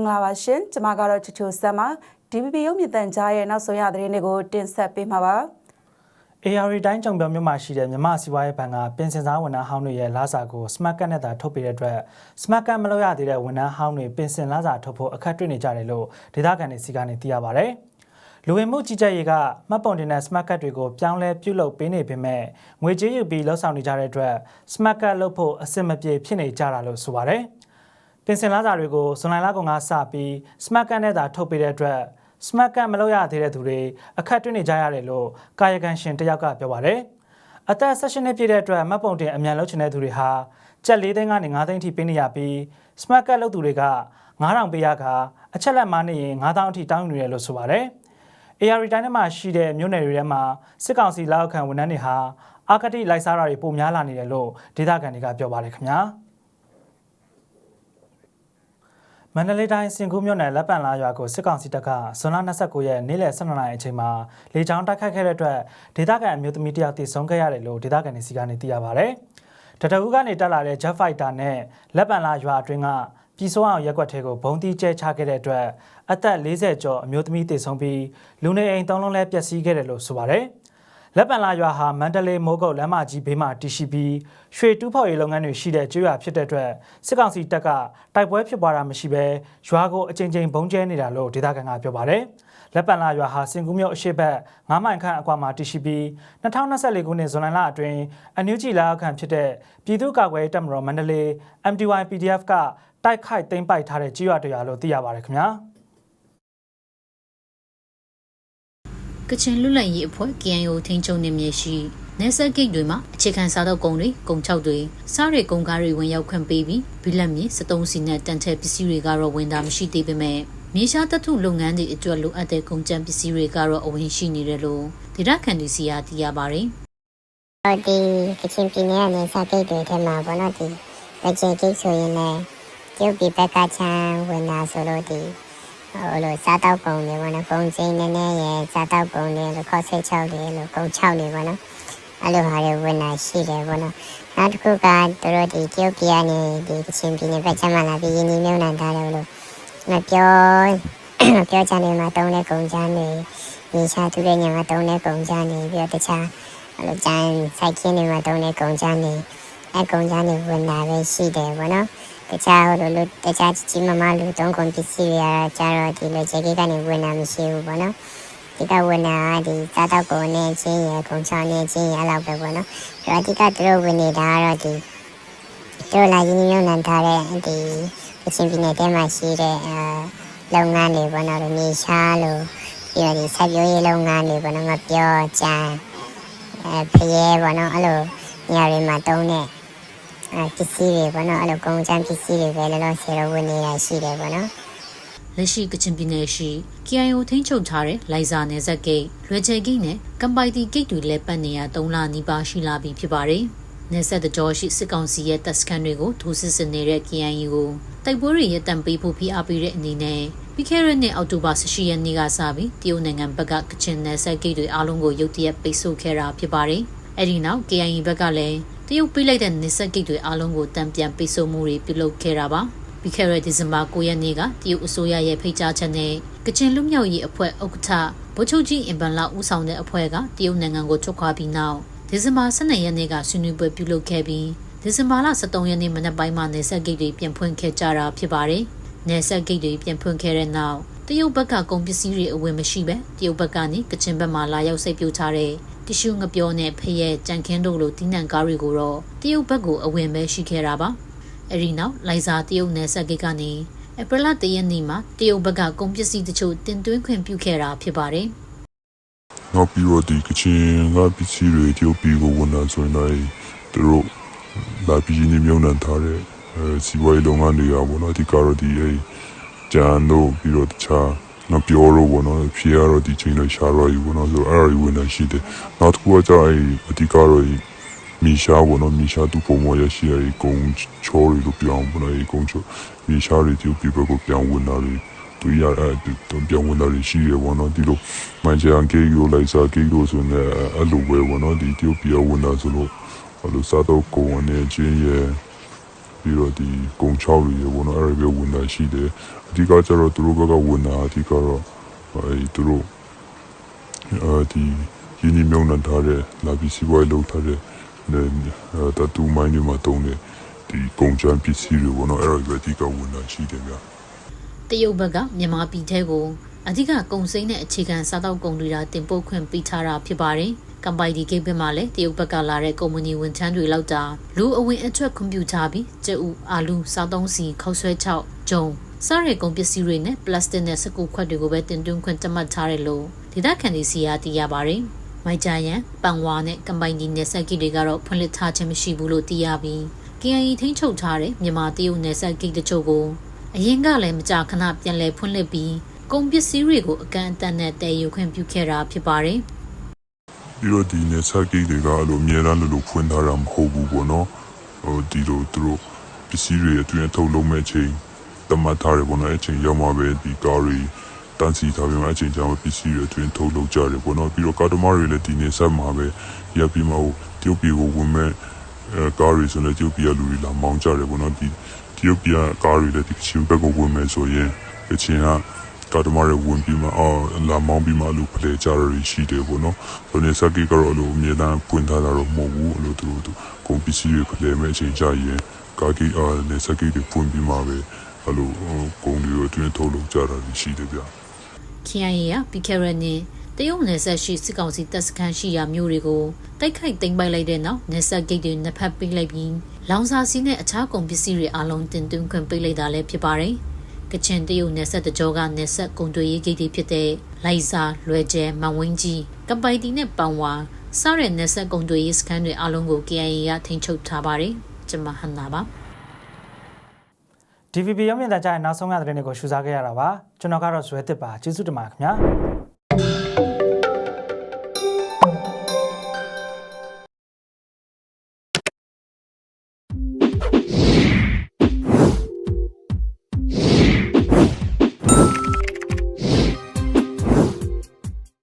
င်္ဂလာပါရှင်ကျွန်မကတော့ချူချူဆမ်ပါ DBB ရုပ်မြင်သံကြားရဲ့နောက်ဆုံးရသတင်းတွေကိုတင်ဆက်ပေးမှာပါ AR တိုင်းကြုံပြောမြို့မှာရှိတဲ့မြမစီဝါရေးဘဏ်ကပင်စင်စားဝန်ထမ်းဟောင်းတွေရဲ့လစာကို Smart Card နဲ့သာထုတ်ပေးတဲ့အတွက် Smart Card မလုပ်ရသေးတဲ့ဝန်ထမ်းဟောင်းတွေပင်စင်လစာထုတ်ဖို့အခက်တွေ့နေကြတယ်လို့ဒေသခံတွေစီကနေသိရပါဗျ။လူဝင်မှုကြီးကြပ်ရေးကမှတ်ပုံတင်တဲ့ Smart Card တွေကိုပြောင်းလဲပြုလုပ်ပေးနေပေမဲ့ငွေကြေးယူပြီးလှုပ်ဆောင်နေကြတဲ့အတွက် Smart Card လုပ်ဖို့အဆင်မပြေဖြစ်နေကြတာလို့ဆိုပါတယ်။ ပင်စင်လစာတွေကိုဇွန်လလကုန်ကစပြီး Smart Card နဲ့သာထုတ်ပေးတဲ့အတွက် Smart Card မလုပ်ရသေးတဲ့သူတွေအခက်တွေ့နေကြရတယ်လို့ကာယကံရှင်တယောက်ကပြောပါတယ်။အသက်16နှစ်ပြည့်တဲ့အတွက်မှတ်ပုံတင်အမြန်လုပ်ချင်တဲ့သူတွေဟာကျပ်၄သိန်းကနေ9သိန်းအထိပေးနေရပြီး Smart Card လုပ်သူတွေက9000ပေးရကအချက်လက်မနေရင်9000အထိတောင်းယူနေတယ်လို့ဆိုပါတယ်။ AR တိုင်းထဲမှာရှိတဲ့မြို့နယ်တွေထဲမှာစစ်ကောင်စီလက်အောက်ခံဝန်ထမ်းတွေဟာအာကတိလိုက်စားတာတွေပိုများလာနေတယ်လို့ဒေသခံတွေကပြောပါတယ်ခင်ဗျာ။ မန္တလေးတိုင်းစင်ကူးမြို့နယ်လက်ပံလာရွာကိုစစ်ကောင်စီတပ်ကဇွန်လ29ရက်နေ့လယ်12နာရီအချိန်မှာလေကြောင်းတိုက်ခတ်ခဲ့တဲ့အတွက်ဒေသခံအမျိုးသမီးတယောက်တည်ဆုံးခဲ့ရတယ်လို့ဒေသခံတွေစီကနေသိရပါဗျ။တတအူးကနေတက်လာတဲ့ Jet Fighter နဲ့လက်ပံလာရွာအတွင်းကပြည်စိုးအောင်ရက်ကွက်ထဲကိုဘုံတီးကျဲချခဲ့တဲ့အတွက်အသက်40ကျော်အမျိုးသမီးတည်ဆုံးပြီးလူနေအိမ်သုံးလုံးလည်းပျက်စီးခဲ့တယ်လို့ဆိုပါတယ်။ လက်ပံလာရွာဟာမန္တလေးမိုးကုတ်လမ်းမကြီးဘေးမှာတည်ရှိပြီးရွှေတူးဖော်ရေးလုပ်ငန်းတွေရှိတဲ့ကျွော်ဖြစ်တဲ့အတွက်စစ်ကောင်စီတပ်ကတိုက်ပွဲဖြစ်ပွားတာမရှိဘဲရွာကိုအကြိမ်ကြိမ်ဘုံကျဲနေတာလို့ဒေသခံကပြောပါတယ်။လက်ပံလာရွာဟာစင်ကူးမြို့အရှိတ်9မိုင်ခန့်အကွာမှာတည်ရှိပြီး2024ခုနှစ်ဇွန်လအတွင်းအန်ယူဂျီလာအခန့်ဖြစ်တဲ့ပြည်သူ့ကာကွယ်တပ်မတော်မန္တလေး MTY PDF ကတိုက်ခိုက်သိမ်းပိုက်ထားတဲ့ကျွော်တရားလို့သိရပါတယ်ခင်ဗျာ။ ကချင်လွတ်လပ်ရေးအဖွဲ့ KNO ထိန်းချုပ်နေမြေရှိနေဆက်ဂိတ်တွေမှာအခြေခံစားတော့ကုန်တွေကုန်ချောက်တွေစားတွေကုန်ကားတွေဝင်ရောက်ခွင့်ပေးပြီးဘီလက်မြေ73စီနဲ့တန်ထဲပစ္စည်းတွေကတော့ဝင်တာမရှိသေးပေမဲ့မြေရှားတထုလုပ်ငန်းတွေအတွက်လိုအပ်တဲ့ကုန်ကျန်းပစ္စည်းတွေကတော့အဝင်ရှိနေတယ်လို့ဒေတာခန်ဒီစီယာသိရပါတယ်။ဟုတ်ဒီကချင်ပြည်နယ်ကနေစကိတ်တွေထဲမှာဘောနော်ဒီဗချေကိတ်ဆိုရင်လည်းကျုပ်ဒီဘက်ကချမ်းဝင်လာဆိုလို့ဒီ ဟိုလိုစားတောက်ကုန်တွေဘောနော်ကုန်ချင်းနည်းနည်းရယ်စားတောက်ကုန်တွေလို့ခေါ်ဆိတ်ချောက်တွေလို့ကုန်ချောက်တွေဘောနော်အဲ့လိုဟာတွေဝင်လာရှိတယ်ဘောနော်နောက်တစ်ခုကတို့ဒီကျုပ်ပြည်ကနေဒီကချင်ပြည်နယ်ဘက်ချမ်းမှာလာပြီးရင်းနှီးမြှုပ်နှံထားတယ်လို့မပြောပြောချင်တယ်မှာတုံးတဲ့ကုန်ချမ်းတွေမြေရှားသူတဲ့ညမှာတုံးတဲ့ကုန်ချမ်းတွေပြီးတော့တခြားအဲ့လိုကျန်းစိုက်ခင်းတွေမှာတုံးတဲ့ကုန်ချမ်းတွေအဲကုန်ချမ်းတွေဝင်လာပဲရှိတယ်ဗောနော် တခြားဟိုလိုလိုတခြားကြီးမမလူတုံးကုန်ပစ္စည်းတွေအားကြတော့ဒီလိုခြေကြီးကနေဝင်လာမရှိဘူးဗောနော်ဒီကဝင်လာဒီစားတော့ကုန်နဲ့ချင်းရကုန်ချောင်းနဲ့ချင်းရအဲ့လောက်ပဲဗောနော်ဒါအဓိကသူတို့ဝင်နေတာကတော့ဒီတို့လာရင်းနှီးမြှုပ်နှံထားတဲ့ဒီကချင်ပြည်နယ်ထဲမှာရှိတဲ့အဲလုပ်ငန်းတွေဗောနော်မြေရှားလို့ပြီးတော့ဒီစိုက်ပျိုးရေးလုပ်ငန်းတွေဗောနော်ငါပြောကြမ်းအဲဖရဲပေါ့နော်အဲ့လိုညတွေမှာတုံးတဲ့ အဲပစ္စည်းတွေပေါ့နော်အဲ့လိုကုန်ချမ်းပစ္စည်းတွေပဲလောလောဆယ်တော့ဝင်နေတာရှိတယ်ပေါ့နော်လက်ရှိကချင်ပြည်နယ်ရှိ KIO ထိန်းချုပ်ထားတဲ့လိုင်ဇာနယ်စပ်ဂိတ်၊လွယ်ချယ်ဂိတ်နဲ့ကမ်ပိုင်တီဂိတ်တွေလည်းပတ်နေရ3လနီးပါးရှိလာပြီဖြစ်ပါတယ်။နယ်စပ်တကြောရှိစစ်ကောင်စီရဲ့တပ်စခန်းတွေကိုထိုးစစ်ဆင်နေတဲ့ KIO ကိုတိုက်ပွဲတွေရပ်တန့်ပေးဖို့ဖိအားပေးတဲ့အနေနဲ့ပြီးခဲ့တဲ့နှစ်အောက်တိုဘာ18ရက်နေ့ကစပြီးတရုတ်နိုင်ငံဘက်ကကချင်နယ်စပ်ဂိတ်တွေအားလုံးကိုရုတ်တရက်ပိတ်ဆို့ခဲ့တာဖြစ်ပါတယ်။အဲဒီနောက် KIO ဘက်ကလည်း တရုတ်ပေးလိုက်တဲ့နယ်စပ်ဂိတ်တွေအားလုံးကိုတံပြန်ပိတ်ဆို့မှုတွေပြုလုပ်ခဲ့တာပါ။ပြီးခဲ့တဲ့ဒီဇင်ဘာ9ရက်နေ့ကတရုတ်အစိုးရရဲ့ဖိတ်ကြားချက်နဲ့ကချင်လူမျိုးရေးအဖွဲ့ဥက္ကဋ္ဌဗိုလ်ချုပ်ကြီးအင်ဘန်လာဦးဆောင်တဲ့အဖွဲ့ကတရုတ်နိုင်ငံကိုထွက်ခွာပြီးနောက်ဒီဇင်ဘာ12ရက်နေ့ကဆွေးနွေးပွဲပြုလုပ်ခဲ့ပြီးဒီဇင်ဘာလ23ရက်နေ့မနက်ပိုင်းမှာနေဆက်ဂိတ်တွေပြန်ဖွင့်ခဲ့ကြတာဖြစ်ပါတယ်။နေဆက်ဂိတ်တွေပြန်ဖွင့်ခဲ့တဲ့နောက် တရုတ်ဘက်ကကုန်ပစ္စည်းတွေအဝင်မရှိပဲတရုတ်ဘက်ကနေကချင်ဘက်မှာလာရောက်စိတ်ပြိုထားတဲ့တ िश ူးငပြောနဲ့ဖရဲကြံခင်းတို့လိုတင်းနံကားတွေကိုတော့တရုတ်ဘက်ကိုအဝင်ပဲရှိခဲ့တာပါ။အဲဒီနောက်လိုင်ဇာတရုတ်နယ်စပ်ဂိတ်ကနေအပရလတရက်နေ့မှာတရုတ်ဘက်ကကုန်ပစ္စည်းတချို့တင်သွင်းခွင့်ပြုခဲ့တာဖြစ်ပါတယ်။နောက်ပြီးတော့ဒီကချင်ကပစ္စည်းတွေတရုတ်ပြည်ကိုဝင်လာဆိုရင်လည်းသူတို့လာပြီးရင်းနှီးမြှုပ်နှံထားတဲ့အဲစီးပွားရေးလုပ်ငန်းတွေကပေါ့နော်ဒီကတော့ဒီအဲ ဂျန်တို့ပြီးတော့တခြားငါပြောတော့ဘောနော်ဖြေရတော့ဒီချိန်လိုက်ရှာတော့ယူဘောနော်ဆိုအဲ့အရာဝင်လာရှိတယ်နောက်တစ်ခုကကြာအဲအဓိကတော့မီရှာဘောနော်မီရှာသူပုံပေါ်ရရှိရကုံချောရီလို့ပြောင်းဘောနော်ကုံချောမီရှာရီသူပြဘကိုပြောင်းဝင်လာတယ်သူရအဲ့တူပြောင်းဝင်လာရှိရဘောနော်ဒီလိုမန်ချန်ကေကိုလိုက်စားကေကိုဆိုနေအဲ့လိုပဲဘောနော်ဒီတူပြောဝင်လာဆိုလို့အဲ့လိုစားတော့ကိုဝင်နေချင်းရဲ့ ပြီးတော့ဒီကုံ6တွေရေပေါ့နော်အဲ့ဒါပဲဝင်တာရှိတယ်အဓိကကျတော့သူတို့ဘက်ကဝင်တာအဓိကတော့အဲသူတို့အဲဒီရင်းနှီးမြှုပ်နှံထားတဲ့လာပြီးစီးပွားရေးလုပ်ထားတဲ့တတူမိုင်းတွေမှာတုံးတဲ့ဒီကုံချမ်းပစ္စည်းတွေပေါ့နော်အဲ့ဒါပဲအဓိကဝင်တာရှိတယ်ဗျာတရုတ်ဘက်ကမြန်မာပြည်ထဲကိုအဓိကကုန်စိမ်းနဲ့အခြေခံစားတောက်ကုန်တွေတာတင်ပို့ခွင့်ပေးထားတာဖြစ်ပါတယ်။ ကမ်ပိုင်ဒီဂိတ်ဘက်မှာလည်းတရုတ်ဘက်ကလာတဲ့ကုမ္ပဏီဝန်ထမ်းတွေလောက်တာလူအဝင်အထွက်ခွင့်ပြုထားပြီးကျဥအာလူစားသုံးစီခောက်ဆွဲချောက်ဂျုံစားရဲကုန်ပစ္စည်းတွေနဲ့ပလတ်စတစ်နဲ့စကူခွက်တွေကိုပဲတင်သွင်းခွင့်တတ်မှတ်ထားတယ်လို့ဒေသခံတွေစီယာသိရပါတယ်။မိုက်ကြရန်ပန်ဝါနဲ့ကမ်ပိုင်ဒီနယ်စပ်ဂိတ်တွေကတော့ဖွင့်လှစ်ထားခြင်းမရှိဘူးလို့သိရပြီး KIA ထိန်းချုပ်ထားတဲ့မြန်မာတရုတ်နယ်စပ်ဂိတ်တချို့ကိုအရင်ကလည်းမကြာခဏပြန်လည်ဖွင့်လှစ်ပြီးကုန်ပစ္စည်းတွေကိုအကန့်အသတ်နဲ့တည်ယူခွင့်ပြုခဲ့တာဖြစ်ပါတယ်။ ပြီးတော့ဒီနေဆက်ကိတ်တွေကအဲ့လိုအများအားလို့လို့ဖွင့်ထားတာမဟုတ်ဘူးပေါ့နော်ဟိုဒီလိုသူတို့ပစ္စည်းတွေအတွင်းထုတ်လုံးမဲ့ချိန်တမတ်ထားတယ်ပေါ့နော်အဲ့ချိန်ရောက်မှပဲဒီကားတွေတန်းစီထားပြီးမှအဲ့ချိန်ကျမှပစ္စည်းတွေအတွင်းထုတ်လုပ်ကြတယ်ပေါ့နော်ပြီးတော့ကားသမားတွေလည်းဒီနေဆက်မှာပဲရပ်ပြီးမှဟိုတရုတ်ပြည်ကိုဝင်မဲ့အဲကားတွေဆိုလည်းတရုတ်ပြည်ကလူတွေလာမောင်းကြတယ်ပေါ့နော်ဒီတရုတ်ပြည်ကကားတွေလည်းဒီချင်းဘက်ကိုဝင်မဲ့ဆိုရင်အချင်းက ကာတမရဝင်ပြီးမှအော်လာမောင်းပြီးမှလို့ဖလေကြရရှိတယ်ပေါ့နော်။ဆိုနေစက်ကီကတော့လို့အမြဲတမ်းပွင့်ထားတာတော့မဟုတ်ဘူးလို့သူတို့ကုန်ပစ္စည်းတွေဖလေမဲ့အချိန်ကြရင်ကာကီအော်နေစက်ကီတွေပွင့်ပြီးမှပဲအဲ့လိုကုန်တွေအတွင်းထုတ်လုပ်ကြတာရှိတယ်ဗျာ။ KIA ကပြီးခဲ့တဲ့နှစ်တရုတ်နယ်စပ်ရှိစစ်ကောင်စီတပ်စခန်းရှိရာမြို့တွေကိုတိုက်ခိုက်သိမ်းပိုက်လိုက်တဲ့နောက်နယ်စပ်ဂိတ်တွေနှစ်ဖက်ပိတ်လိုက်ပြီးလောင်စာစီးနဲ့အခြားကုန်ပစ္စည်းတွေအလုံးတင်သွင်းခွင့်ပိတ်လိုက်တာလည်းဖြစ်ပါတယ်။ ကချင်တရုတ်နယ်စပ်တကြောကနယ်စပ်ကုန်သွယ်ရေးဂိတ်တွေဖြစ်တဲ့လိုက်စာလွယ်ကျဲမန်ဝင်းကြီးကပိုင်တီနဲ့ပန်ဝါစတဲ့နယ်စပ်ကုန်သွယ်ရေးစခန်းတွေအလုံးကို KIA ကထိန်းချုပ်ထားပါတယ်။ကျွန်မဟန်နာပါ DVB ရုံးမြင့်တဲ့ကြားရဲ့နောက်ဆုံးရသတင်းတွေကိုရှုစားခဲ့ရတာပါကျွန်တော်ကတော့ဇွဲတစ်ပါကျေးဇူးတင်ပါတယ်ခင်ဗျာ